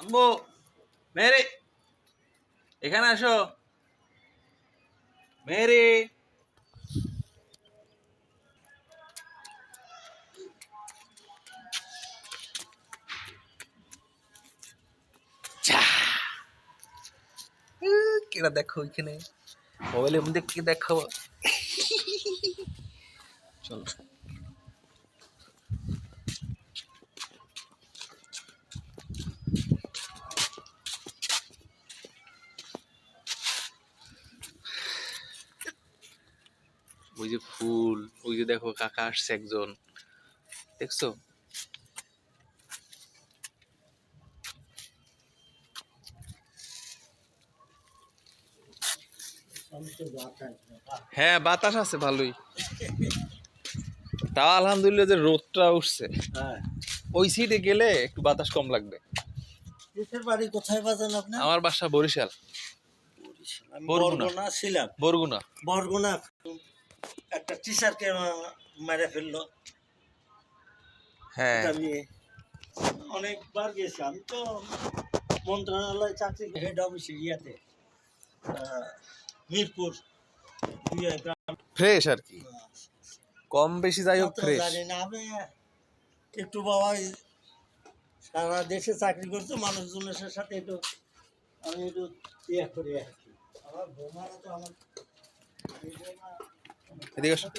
আম্মু মেরে এখানে আসো। মেরে কেটা দেখো ওইখানে মোবাইলের মধ্যে কি দেখো? চলো। ওই যে ফুল ওই যে দেখো কাকা আসছে একজন। দেখছ? হ্যাঁ বাতাস আছে ভালোই। তাও আলহামদুলিল্লাহ যে রোদটা উঠছে। হ্যাঁ। ওই সিটে গেলে একটু বাতাস কম লাগবে। বাড়ি? কোথায় বাজান আপনার? আমার বাসা বরিশাল। বরগুনা। বরগুনা ছিলাম। বরগুনা। বরগুনা। একটা টিচারকে মেরে ফেলল। হ্যাঁ। অনেকবার গেছি। আমি তো মন্ত্রণালয় চাকরি হেড অফিসে ইয়াতে মিরপুর ফ্রেশ আর কি। কম বেশি যাই হোক ফ্রেশ জানি না আমি একটু বাবা সারা দেশে চাকরি করতো মানুষজনের সাথে একটু আমি একটু ইয়ে করি আর কি। আমার বোমারা তো আমার Adiós.